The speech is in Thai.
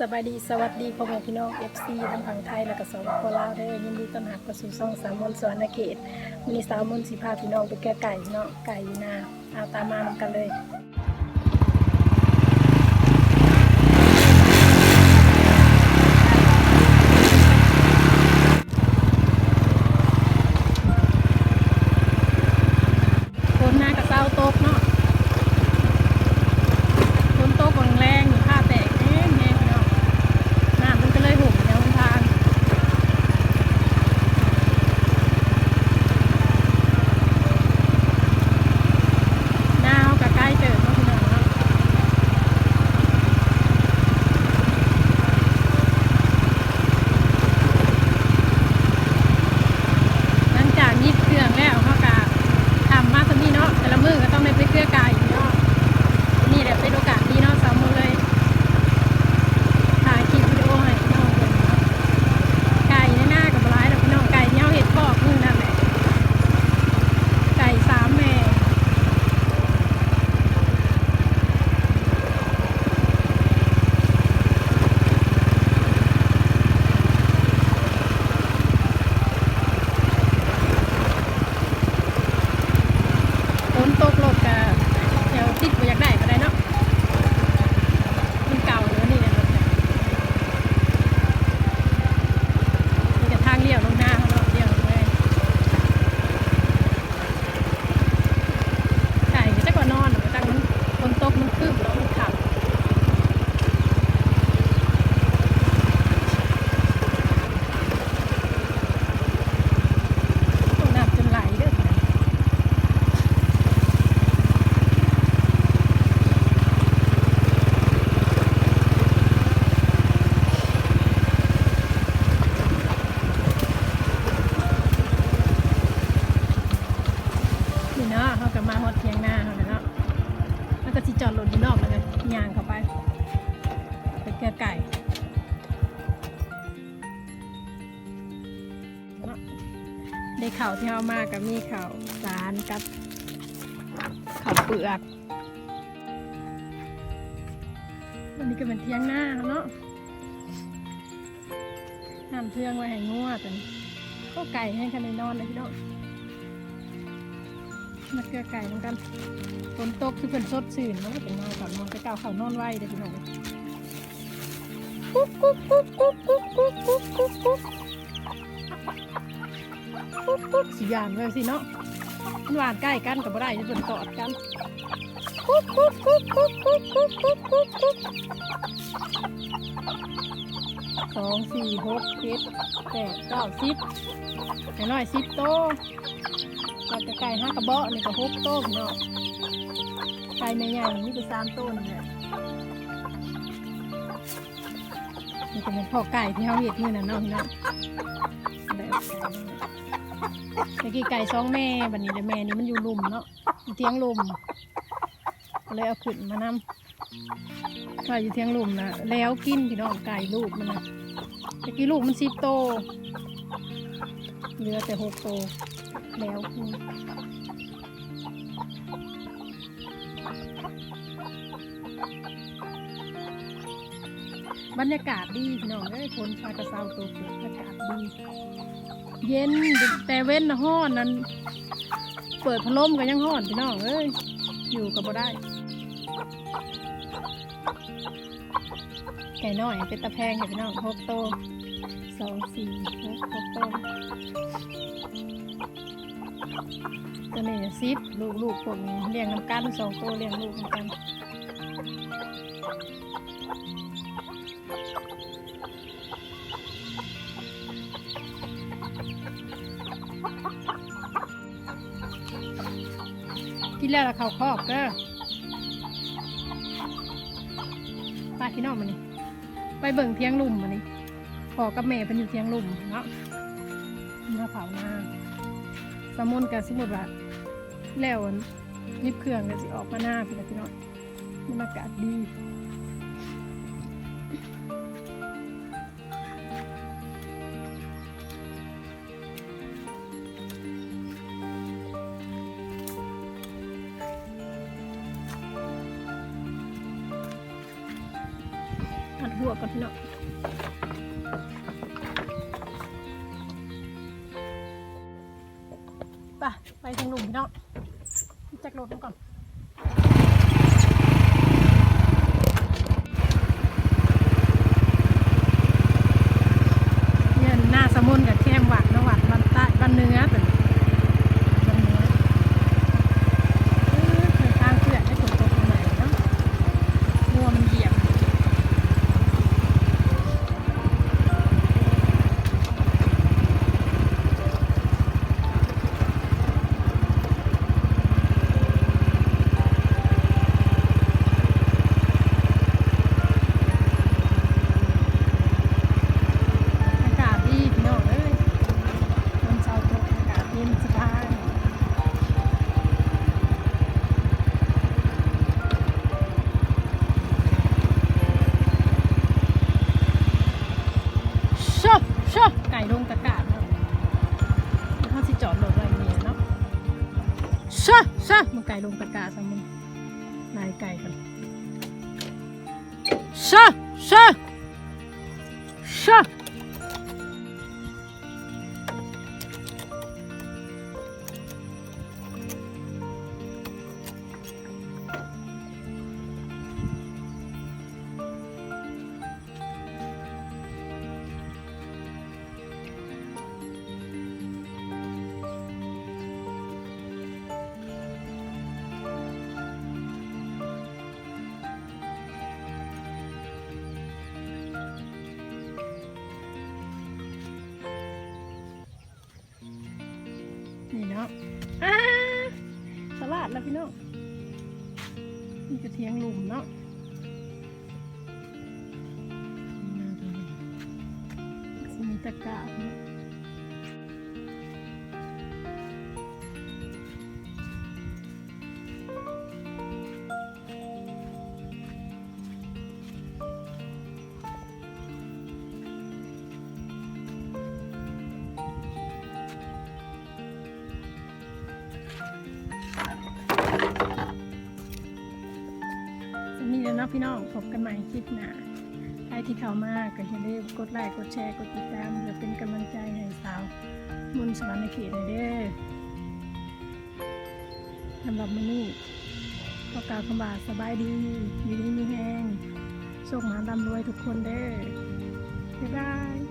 สบายดีสวัสดีพ่อแม่พี่น้อง FC ทั้งฝั่งไทยและก็สปปลาวเด้อยินดีต้อนรับเข้าสู่ช่องสามมนต์สวรรณเขตมินิสามมนต์สีพาพี่น้องไปแก้ไก่เนาะไก่อยู่นาเอาตามมานกันเลย สิจอดรถอยู่นอกแล้วก็ย่างเข้าไปไปเกลือไก่เนาะได้ข่าวที่เขามากับมีข่าวสารกับข่าวเปลือกอันนี้ก็เป็นเที่ยงหน้าเนาะน้ำเทืองไว้ให้งัวแต่ก็ไก่ให้กันในนอนเลยพี่น้อง มาเกลือไก่เหมือนกันฝนตกคือเพิ่นสดชื่นเนาะเป็นมาก่อนนอนไปเก่าเขานอนไว้เด้อพี่น้องกุ๊กกุ๊กกุ๊กกุ๊กกุ๊กกุ๊กกุ๊กกุ๊กกุ๊กกุ๊กกุ๊กสิยานเลยสิเนาะมันหวานใกล้กันกับบ่ได้จะเพิ่นกอดกันกุ๊กกุ๊กกุ๊กกุ๊กกุ๊กกุ๊กกุ๊กกุ๊กกุ๊กสองสี่หกเจ็ดแปดเก้าสิบอย่น้อยสิบโต ไก่ห้ากระเบาะนี่ก็หกต้มเนาะไก่ไม่ใหญ่นี่ก็สามต้นเนี่ยนี่ก็เป็นพ่อไก่ที่เขาเห็ดมือน่ะเนาะพี่เนาะแบบเมื่อกี้ไก่สองแม่บัดนี้เลยแม่นี่มันอยู่ลุมเนาะอยู่เทียงลุมก็เลยเอาขึ้นมานำถ้าอยู่เทียงลุมนะแล้วกินพี่น้องไก่ลูกมันนะเมื่อกี้ลูกมันสิบโตเหลือแต่หกโต แล้วคือบรรยากาศดีพี่น้องเอ้ยคนชากระเซาตัวเกิดบรรยากาศดี เย็นแต่เว้นนะห้อนนั้น เปิดพัดลมก็ยังห้อนพี่น้องเอ้ยอยู่กับบ่ได้ไก่น้อยเป็นตะแพงค่ะพี่น้องหกโตสองสี่หกหกโต ตัวนี้ซิปลูกลูกพวกนี้เลี้ยงน้ำกันสองตัวเลี้ยงลูกน้ำกันกินแล้วละเขาคอกเด้อไปพี่นองมานี่ไปเบิ่งเทียงลุ่มมานี่พอกับแม่เป็นอยู่เทียงลุ่มเนาะมาเผาหน้า สมุนกับสมุนว่าแล้วนยิบเครื่องก็สิออกมาหน้าพี่ละพี่น้อยมันอากาศดีอัดหูหัวก่อนพี่น้อง ไปทางหลุมพี่น้องจักรถมันก่อนเนี่ยหน้าสมุนกับแคมหวัดนวัดบันใต้บันเนื้อเป็นบ้านเหนื้อเออเคยข้างเพื่อนให้ฝนตกตรงไหนเนาะงัวมันเหยียบอากาศดีพี่น้องเอ้ยวันเสาร์ตกอากาศเย็นสบาย ชอบชอบไก่ลงตะกร้าเนาะแล้วเขาสิจ อดรถไว้เนี่ยเนาะชอบชอบมันไก่ลงตะกร้าซะมึงนายไก่กันชอบชอบ นี่เนาะอ่าตลาดแล้วพี่น้องนี่จะเทียงหลุมเนาะสิมีตะกร้าะพี่น้องพบกันใหม่คลิปหน้าใครที่เข้ามาก็อย่าลืมกดไลค์กดแชร์กดติดตามเพื่อเป็นกำลังใจให้สาวมุนสวรรค์ในเขตเด้อสำหรับมื้อนี้ขอกล่าวคำบาสบายดีอยู่ดีมีแห้งโชคหมาดำรวยทุกคนเด้อบ๊ายบาย